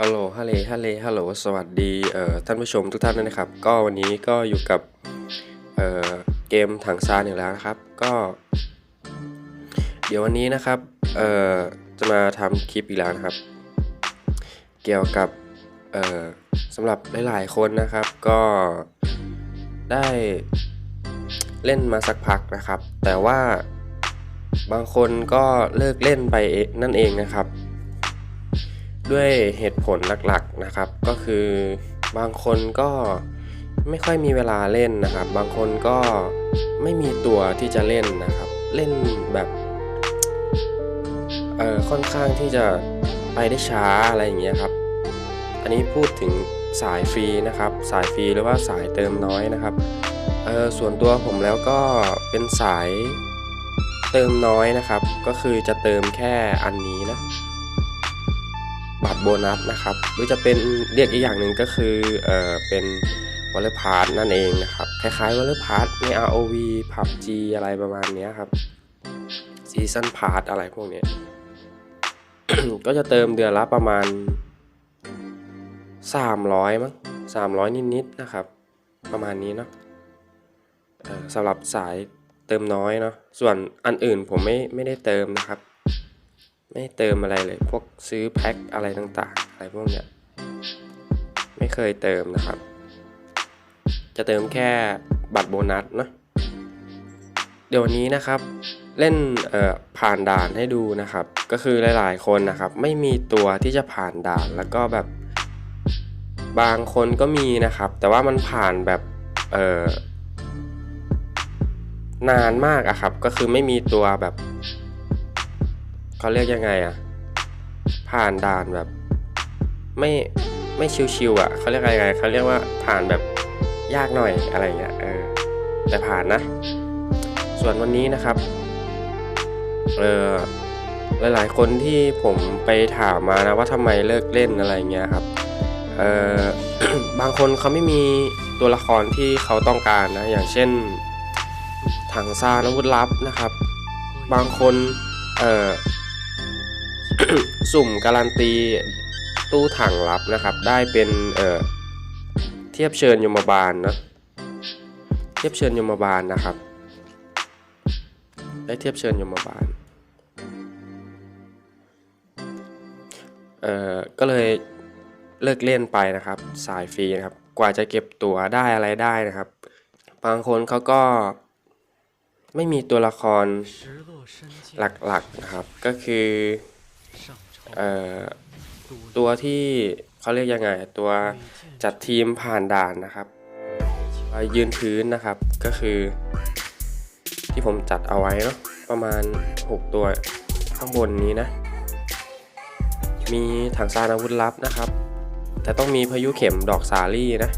ฮัลโหลฮัลโหลฮัลโหลฮัลโหลสวัสดีเอ่อท่านผู้ชมทุกท่านด้วยนะครับ ก็วันนี้ก็อยู่กับเอ่อเกมถังซานอีกแล้วนะครับ ก็ เดี๋ยววันนี้นะครับเอ่อจะมาทำคลิปอีกแล้วนะครับ เกี่ยวกับเอ่อสำหรับหลายๆคนนะครับ ก็ได้เล่นมาสักพักนะครับ แต่ว่าบางคนก็เลิกเล่นไปนั่นเองนะครับ ด้วยเหตุผลหลักๆนะครับ ก็คือบางคนก็ไม่ค่อยมีเวลาเล่นนะครับ บางคนก็ไม่มีตัวที่จะเล่นนะครับ เล่นแบบเออค่อนข้างที่จะไปได้ช้าอะไรอย่างเงี้ยครับ อันนี้พูดถึงสายฟรีนะครับ สายฟรีหรือว่าสายเติมน้อยนะครับเออส่วนตัวผมแล้วก็เป็นสายเติมน้อยนะครับ ก็คือจะเติมแค่อันนี้ บัตรโบนัสนะครับ หรือจะเป็นเรียกอีกอย่างหนึ่งก็คือเออเป็นวอลเลย์พาร์ตนั่นเองนะครับ คล้ายๆวอลเลย์พาร์ตใน ROV PUBG อะไรประมาณนี้ครับซีซันพาร์ทอะไรพวกนี้ก็จะเติมเดือนละประมาณ 300มั้ง300 นิดๆนะครับ ประมาณนี้เนาะสำหรับสายเติมน้อยเนาะส่วนอันอื่นผมไม่ไม่ได้เติมนะครับ ไม่เติมอะไรเลย พวกซื้อแพ็คอะไรต่างๆ อะไรพวกเนี้ย ไม่เคยเติมนะครับ จะเติมแค่บัตรโบนัสเนาะ เดี๋ยววันนี้นะครับ เล่นผ่านด่านให้ดูนะครับ ก็คือหลายๆคนนะครับ ไม่มีตัวที่จะผ่านด่านแล้วก็แบบบางคนก็มีนะครับ แต่ว่ามันผ่านแบบเออนานมากอะครับ ก็คือไม่มีตัวแบบ เขาเรียกยังไงอะผ่านด่านแบบ ไม่ไม่ชิวๆอะเขาเรียกอะไรไงเขาเรียกว่าผ่านแบบยากหน่อยอะไรเงี้ยเออแต่ผ่านนะ ส่วนวันนี้นะครับเออหลายๆ คนที่ผมไปถามมานะว่าทำไมเลิกเล่นอะไรเงี้ยครับเออบางคนเขาไม่มีตัวละครที่เขาต้องการนะ อย่างเช่นถังซานอาวุธลับนะครับ บางคนเอ่อ สุ่มการันตีตู้ถังลับนะครับ ได้เป็นเอ่อเทียบเชิญยมบาลนะเทียบเชิญยมบาลนะครับ ได้เทียบเชิญยมบาลเอ่อก็เลยเลิกเล่นไปนะครับ สายฟรีนะครับ กว่าจะเก็บตั๋วได้อะไรได้นะครับ บางคนเขาก็ไม่มีตัวละครหลักๆนะครับ ก็คือ เอ่อตัวที่เขาเรียกยังไง ตัวจัดทีมผ่านด่านนะครับยืนพื้นนะครับก็คือ ที่ผมจัดเอาไว้เนาะประมาณ 6 ตัวข้างบนนี้นะ มีถังซานอาวุธลับนะครับ แต่ต้องมีพายุเข็มดอกสาลี่นะ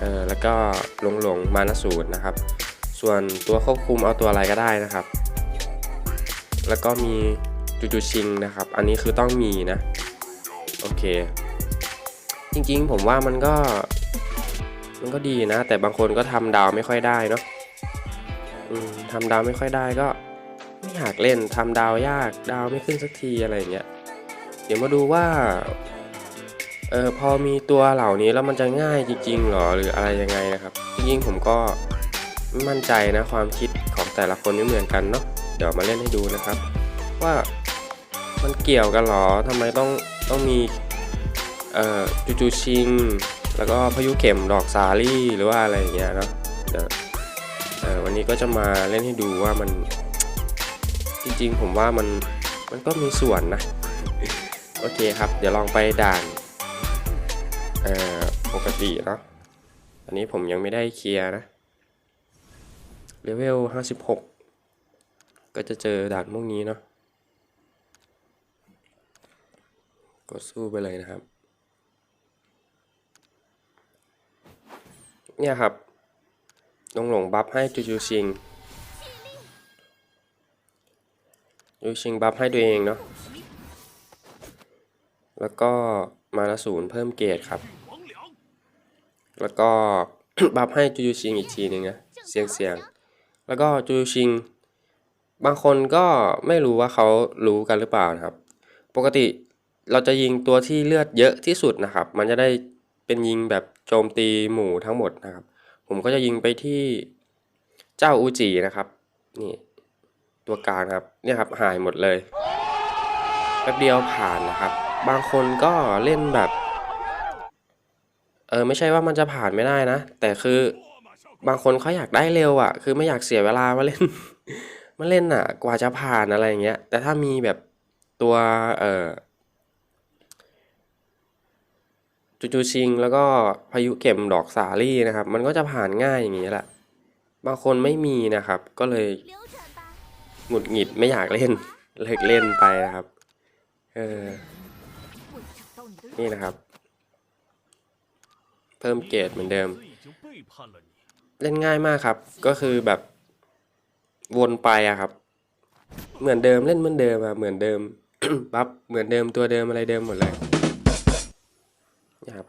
เออแล้วก็หลงหลงมานสูตรนะครับ ส่วนตัวควบคุมเอาตัวอะไรก็ได้นะครับ แล้วก็มี จูจูชิงนะครับ อันนี้คือต้องมีนะ โอเค จริงๆ ผมว่ามันก็ มันก็ดีนะ แต่บางคนก็ทำดาวไม่ค่อยได้เนาะทำดาวไม่ค่อยได้ก็ ไม่อยากเล่นทำดาวยากดาวไม่ขึ้นสักทีอะไรเงี้ย เดี๋ยวมาดูว่าเออพอมีตัวเหล่านี้แล้วมันจะง่ายจริงๆหรอหรืออะไรยังไงนะครับ จริงๆผมก็ไม่มั่นใจนะความคิดของแต่ละคนไม่เหมือนกันเนาะเดี๋ยวมาเล่นให้ดูนะครับ ว่า มันเกี่ยวกันหรอทำไมต้องต้องมีเอ่อจูจูชิง แล้วก็พายุเข็มดอกสาลี่หรือว่าอะไรอย่างเงี้ยเนาะเดี๋ยวเออวันนี้ก็จะมาเล่นให้ดูว่ามัน จริงๆ ผมว่ามันมันก็มีส่วนนะ โอเคครับ เดี๋ยวลองไปด่านปกติเนาะอันนี้ผมยังไม่ได้เคลียร์นะเลเวล 56 ก็จะเจอด่านพวกนี้เนาะ กดสู้ไปเลยนะครับ เนี่ยครับลงหลงบัฟให้จูจูชิงจูชิงบัฟให้ตัวเองเนาะ แล้วก็มาละศูนย์เพิ่มเกรดครับ แล้วก็บัฟให้จูจูชิงอีกทีหนึ่งนะ เสียงเสียง แล้วก็จูจูชิง บางคนก็ไม่รู้ว่าเขารู้กันหรือเปล่านะครับ ปกติ เราจะยิงตัวที่เลือดเยอะที่สุดนะครับ มันจะได้เป็นยิงแบบโจมตีหมู่ทั้งหมดนะครับ ผมก็จะยิงไปที่เจ้าอูจินะครับ นี่ตัวกลางครับ เนี่ยครับหายหมดเลยแป๊บเดียวผ่านนะครับ บางคนก็เล่นแบบ เออไม่ใช่ว่ามันจะผ่านไม่ได้นะ แต่คือบางคนเขาอยากได้เร็วอะ คือไม่อยากเสียเวลามาเล่นมาเล่นอะ กว่าจะผ่านอะไรอย่างเงี้ย แต่ถ้ามีแบบตัวเอ่อ จูจูชิง แล้วก็พายุเข็มดอกสาลี่นะครับ มันก็จะผ่านง่ายอย่างนี้แหละ บางคนไม่มีนะครับ ก็เลยหงุดหงิดไม่อยากเล่น เลิกเล่นไปนะครับ เออ นี่นะครับ เพิ่มเกรดเหมือนเดิม เล่นง่ายมากครับ ก็คือแบบวนไปอะครับ เหมือนเดิมเล่นเหมือนเดิมอะเหมือนเดิม บัฟเหมือนเดิมตัวเดิมอะไรเดิมหมดเลย ครับ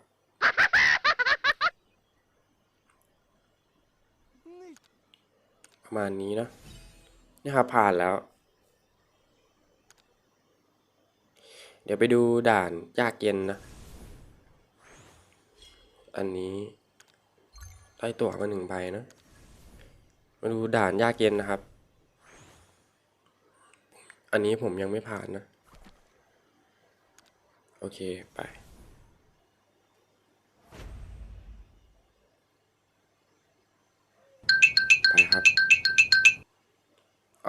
ประมาณนี้นะนี่ครับผ่านแล้ว เดี๋ยวไปดูด่านยากเย็นนะ อันนี้ได้ตั๋วมาหนึ่งใบนะ มาดูด่านยากเย็นนะครับ อันนี้ผมยังไม่ผ่านนะ โอเคไป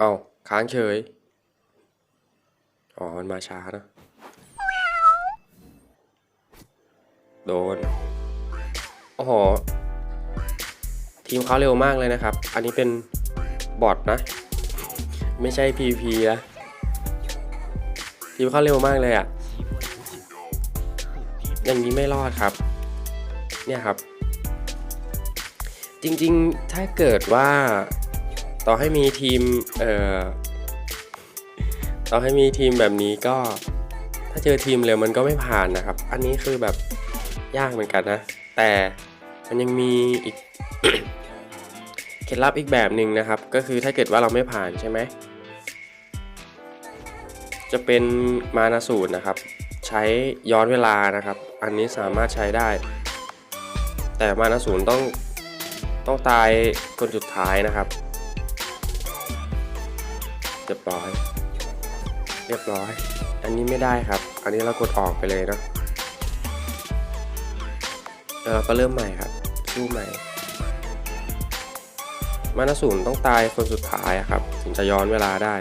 เอาค้างเฉย อ๋อ มันมาช้านะ โดนโอ้โหทีมเขาเร็วมากเลยนะครับ อันนี้เป็นบอทนะ ไม่ใช่ PVP นะ ทีมเขาเร็วมากเลยอะ่ะ อย่างนี้ไม่รอดครับ เนี่ยครับ จริงๆ ถ้าเกิดว่า ต่อให้มีทีมเอ่อต่อให้มีทีมแบบนี้ก็ถ้าเจอทีมเร็วมันก็ไม่ผ่านนะครับ อันนี้คือแบบยากเหมือนกันนะ แต่มันยังมีอีกเคล็ดลับอีกแบบหนึ่งนะครับ ก็คือถ้าเกิดว่าเราไม่ผ่านใช่ไหมจะเป็นมานาสูตรนะครับ ใช้ย้อนเวลานะครับ อันนี้สามารถใช้ได้ แต่มานาสูตรต้องต้องตายคนสุดท้ายนะครับ รียบร้อย เรียบร้อย อันนี้ไม่ได้ครับ อันนี้เรากดออกไปเลยเนาะแล้วเราก็เริ่มใหม่ครับ สู้ใหม่ มานาสูนต้องตายคนสุดท้ายครับ ถึงจะย้อนเวลาได้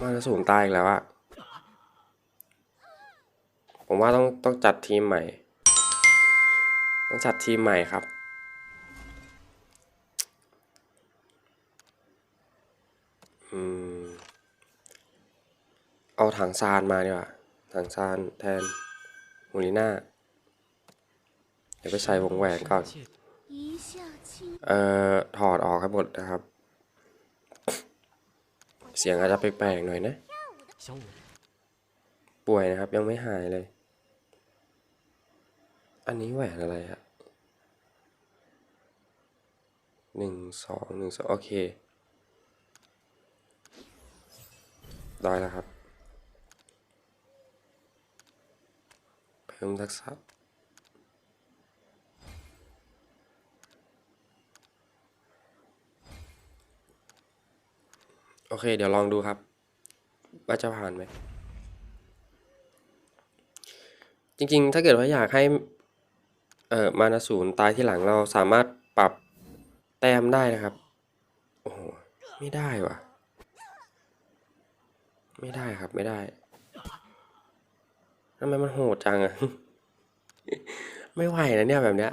มานาสูนตายอีกแล้วอะผมว่าต้องต้องจัดทีมใหม่ ต้องจัดทีมใหม่ครับ อืม เอาถังซานมาดีกว่า ถังซานแทนมูลิน่า เดี๋ยวไปใส่วงแหวนก่อน เอ่อ ถอดออกให้หมดนะครับ เสียงอาจจะแปลกๆหน่อยนะ ป่วยนะครับยังไม่หายเลย อันนี้แหวนอะไรฮะหนึ่งสองหนึ่งสองโอเค ได้แล้วครับ เพิ่มทักษะโอเค เดี๋ยวลองดูครับ ว่าจะผ่านไหม จริงๆ ถ้าเกิดว่าอยากให้ เอ่อ มานาศูนย์ตายที่หลังเราสามารถปรับแต้มได้นะครับ โอ้โห ไม่ได้ว่ะ ไม่ได้ครับไม่ได้ทำไมมันโหดจังอะไม่ไหวนะเนี่ยแบบเนี้ย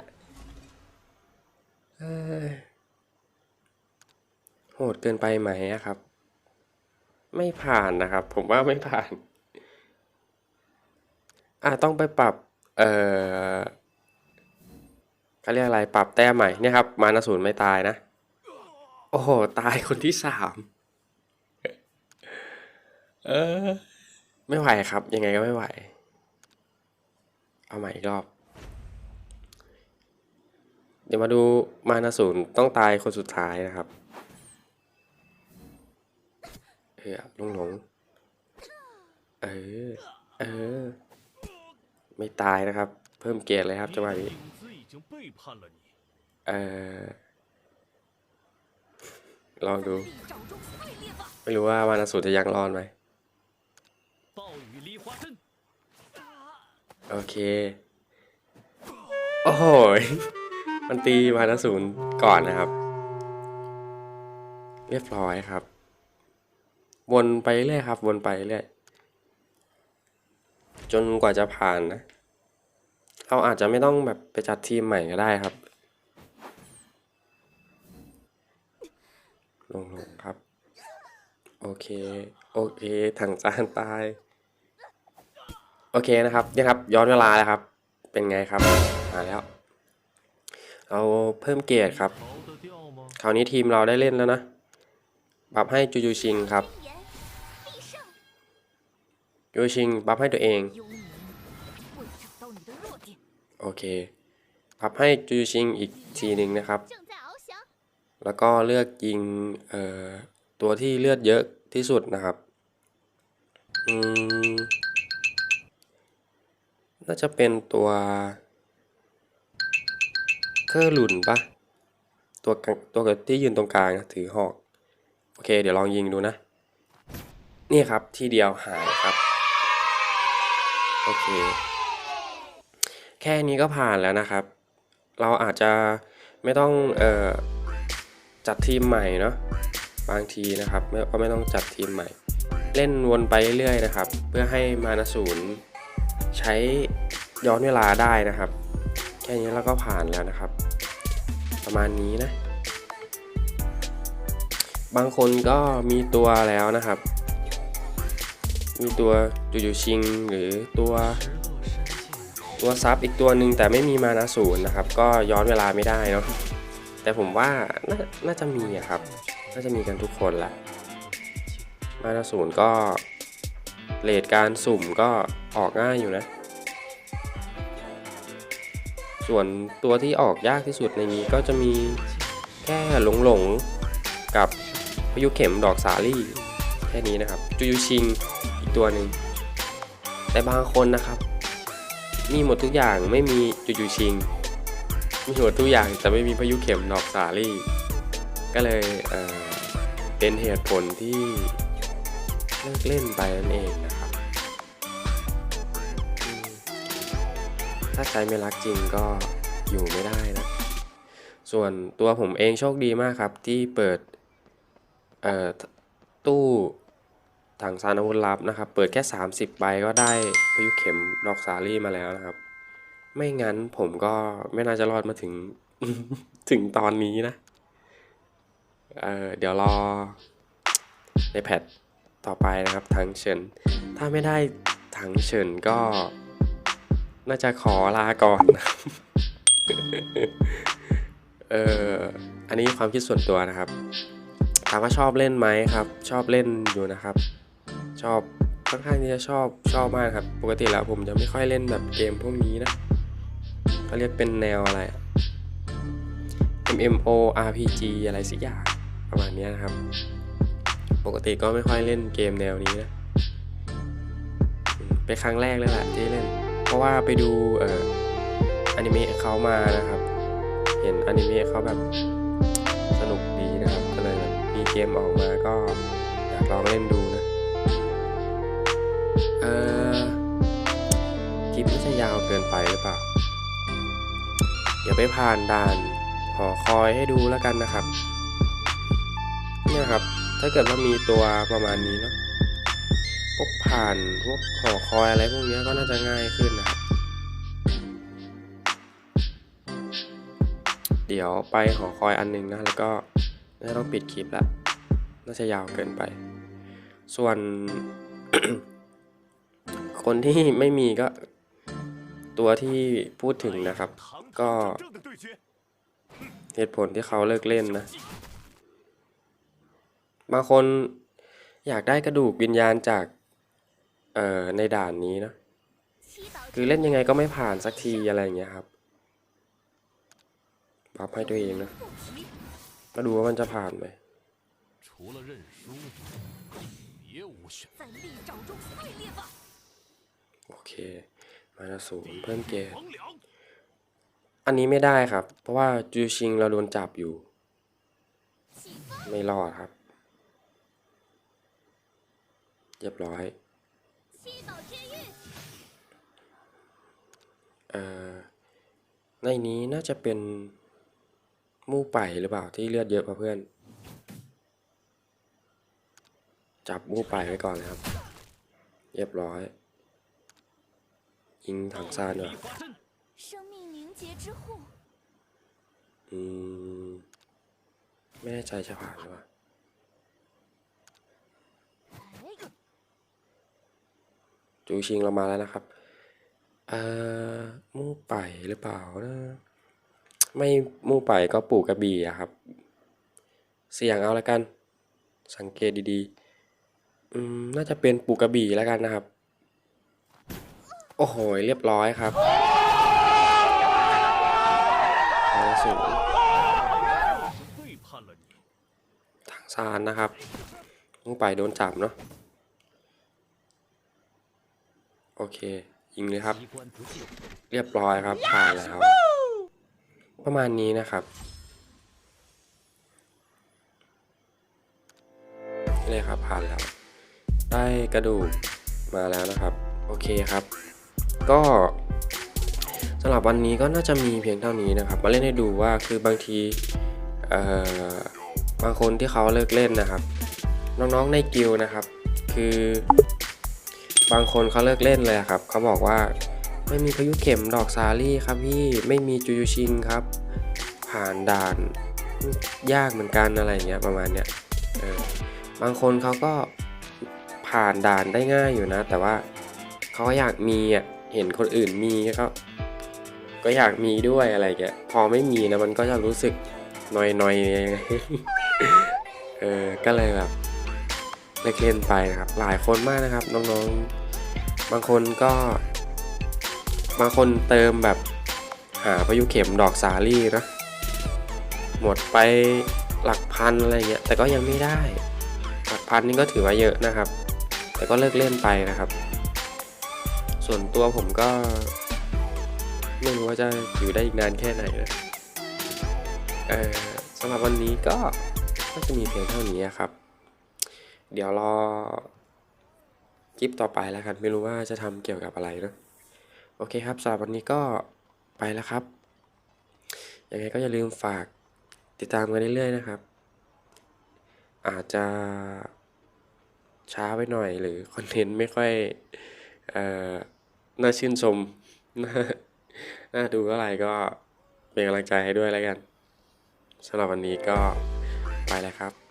โหดเกินไปไหมอะครับ ไม่ผ่านนะครับ ผมว่าไม่ผ่าน อะต้องไปปรับ เอ่อเขาเรียกอะไร ปรับแต้มใหม่เนี่ยครับ มานาศูนย์ไม่ตายนะ โอ้โห ตายคนที่สาม เออ ไม่ไหวครับ ยังไงก็ไม่ไหว เอาใหม่อีกรอบ เดี๋ยวมาดูมานาศูนย์ต้องตายคนสุดท้ายนะครับเอยลงหลงเออ เออ ไม่ตายนะครับ เพิ่มเกียร์เลยครับจังหวะนี้เออลองดู ไม่รู้ว่ามานาสูนจะยังรอดไหม โอเค โอ้โหมันตีมานาศูนย์ก่อนนะครับ เรียบร้อยครับ วนไปเรื่อยครับ วนไปเรื่อยจนกว่าจะผ่านนะ เราอาจจะไม่ต้องแบบไปจัดทีมใหม่ก็ได้ครับ ลงลงครับ โอเค โอเค ถังจานตาย โอเคนะครับนี่ครับ ย้อนเวลาแล้วครับ เป็นไงครับมาแล้ว เอาเพิ่มเกียรติครับ คราวนี้ทีมเราได้เล่นแล้วนะบับให้จูจูชิงครับจูชิงบับให้ตัวเอง โอเคบับให้จูชิงอีกทีหนึ่งนะครับ แล้วก็เลือกยิงเอ่อตัวที่เลือดเยอะที่สุดนะครับ อืม น่าจะเป็นตัวเคอร์หลุนปะตัวตัวที่ยืนตรงกลางนะถือหอก โอเค เดี๋ยวลองยิงดูนะ นี่ครับที่เดียวหายครับ โอเค แค่นี้ก็ผ่านแล้วนะครับ เราอาจจะไม่ต้องเอ่อจัดทีมใหม่เนาะบางทีนะครับก็ไม่ต้องจัดทีมใหม่ เล่นวนไปเรื่อยๆนะครับ เพื่อให้มานาศูนย์ ใช้ย้อนเวลาได้นะครับ แค่นี้เราก็ผ่านแล้วนะครับ ประมาณนี้นะ บางคนก็มีตัวแล้วนะครับ มีตัวจูจูชิงหรือตัวตัวซับอีกตัวหนึ่งแต่ไม่มีมานาศูนย์นะครับ ก็ย้อนเวลาไม่ได้เนาะแต่ผมว่าน่าน่าจะมีอะครับ น่าจะมีกันทุกคนแหละมาตรศูนย์ก็เลทการสุ่มก็ ออกง่ายอยู่นะ ส่วนตัวที่ออกยากที่สุดในนี้ก็จะมีแค่หลงหลงๆกับพายุเข็มดอกสาลี่แค่นี้นะครับจูยูชิงอีกตัวหนึ่งแต่บางคนนะครับ มีหมดทุกอย่างไม่มีจูยูชิงมีหมดทุกอย่างแต่ไม่มีพายุเข็มดอกสาลี่ ก็เลยเเป็นเหตุผลที่เลิกเล่นไปนั่นเองนะ ถ้าใช้ไม่รักจริงก็อยู่ไม่ได้นะ ส่วนตัวผมเองโชคดีมากครับ ที่เปิดตู้ถังซานอาวุธลับนะครับ เปิดแค่ 30ใบก็ได้พายุเข็มดอกสาลี่มาแล้วนะครับ ไม่งั้นผมก็ไม่น่าจะรอดมาถึงถึงตอนนี้นะ เออเดี๋ยวรอในแพทต่อไปนะครับทางเฉิน ถ้าไม่ได้ทางเฉินก็ น่าจะขอลาก่อนเอออันนี้ความคิดส่วนตัวนะครับ ถามว่าชอบเล่นไหมครับ ชอบเล่นอยู่นะครับ ชอบค่อนข้างที่จะชอบชอบมากครับ ปกติแล้วผมจะไม่ค่อยเล่นแบบเกมพวกนี้นะเขาเรียกเป็นแนวอะไร MMO RPG อะไรสักอย่างประมาณนี้นะครับ ปกติก็ไม่ค่อยเล่นเกมแนวนี้นะเป็นครั้งแรกเลยแหละที่เล่น เพราะว่าไปดูเอ่ออนิเมะเขามานะครับ เห็นอนิเมะเขาแบบสนุกดีนะครับ ก็เลยมีเกมออกมาก็อยากลองเล่นดูนะเออคลิปนี้จะยาวเกินไปหรือเปล่า เดี๋ยวไปผ่านด่านหอคอยให้ดูแล้วกันนะครับเนี่ยครับ ถ้าเกิดว่ามีตัวประมาณนี้เนาะ พวกผ่านพวกหอคอยอะไรพวกนี้ก็น่าจะง่ายขึ้นนะครับ เดี๋ยวไปหอคอยอันนึงนะ แล้วก็น่าต้องปิดคลิปละน่าจะยาวเกินไป ส่วน คนที่ไม่มีก็ตัวที่พูดถึงนะครับ ก็เหตุผลที่เขาเลิกเล่นนะ บางคนอยากได้กระดูกวิญญาณจาก เอ่อในด่านนี้นะคือเล่นยังไงก็ไม่ผ่านสักทีอะไรอย่างเงี้ยครับปรับให้ตัวเองนะมาดูว่ามันจะผ่านไหมโอเค มาสูงเพิ่มเกณฑ์อันนี้ไม่ได้ครับ เพราะว่าจูชิงเราโดนจับอยู่ ไม่รอดครับ เรียบร้อย ในนี้น่าจะเป็นมู่ไปหรือเปล่าที่เลือดเยอะะเพื่อน จับมู่ไปไว้ก่อนเลยครับ เรียบร้อย ยิงถังซานด้วยอืม ไม่แน่ใจจะผ่านหรือเปล่าจูชิงเรามาแล้วนะครับ อ่มู่ไปหรือเปล่านะ ไม่มู่ไปก็ปู่กระบี่ะครับ เสี่ยงเอาละกัน สังเกตดีๆ อืม น่าจะเป็นปู่กระบี่แล้วกันนะครับ โอ้โห เรียบร้อยครับสูงทางซานนะครับมู่ไปโดนจับเนาะ โอเค ยิงเลยครับ เรียบร้อยครับผ่านแล้ว ประมาณนี้นะครับเลยครับผ่านแล้ว ได้กระดูกมาแล้วนะครับ โอเคครับ ก็สำหรับวันนี้ก็น่าจะมีเพียงเท่านี้นะครับ มาเล่นให้ดูว่าคือบางทีบางคนที่เขาเลิกเล่นนะครับ น้องๆในกิลนะครับ คือ บางคนเขาเลิกเล่นเลยครับเขาบอกว่าไม่มีพายุเข็มดอกซาลี่ครับพี่ไม่มีจูยูชินครับ ผ่านด่านยากเหมือนกันอะไรเงี้ยประมาณเนี้ยบางคนเขาก็ผ่านด่านได้ง่ายอยู่นะ แต่ว่าเขาอยากมีอะเห็นคนอื่นมีก็ก็อยากมีด้วยอะไรเงี้ยพอไม่มีนะมันก็จะรู้สึกนอยๆยังไงเออก็เลยแบบ เลิกเล่นไปนะครับหลายคนมากนะครับน้องๆ บางคนก็ บางคนเติมแบบหาพายุเข็มดอกสาลี่นะหมดไปหลักพันอะไรเงี้ยแต่ก็ยังไม่ได้ หลักพันนี่ก็ถือว่าเยอะนะครับ แต่ก็เลิกเล่นไปนะครับ ส่วนตัวผมก็ ไม่รู้ว่าจะอยู่ได้อีกนานแค่ไหนนะเออสำหรับวันนี้ก็ก็จะมีเพียงเท่านี้ครับ เดี๋ยวรอคลิปต่อไปแล้วกันไม่รู้ว่าจะทำเกี่ยวกับอะไรนะโอเคครับสำหรับวันนี้ก็ไปแล้วครับยังไงก็อย่าลืมฝากติดตามกันเรื่อยๆนะครับ อาจจะช้าไปหน่อยหรือคอนเทนต์ไม่ค่อยเอ่อน่าชื่นชมน่าน่าดูเท่าไหร่ก็เป็นกำลังใจให้ด้วยแล้วกันสำหรับวันนี้ก็ไปแล้วครับ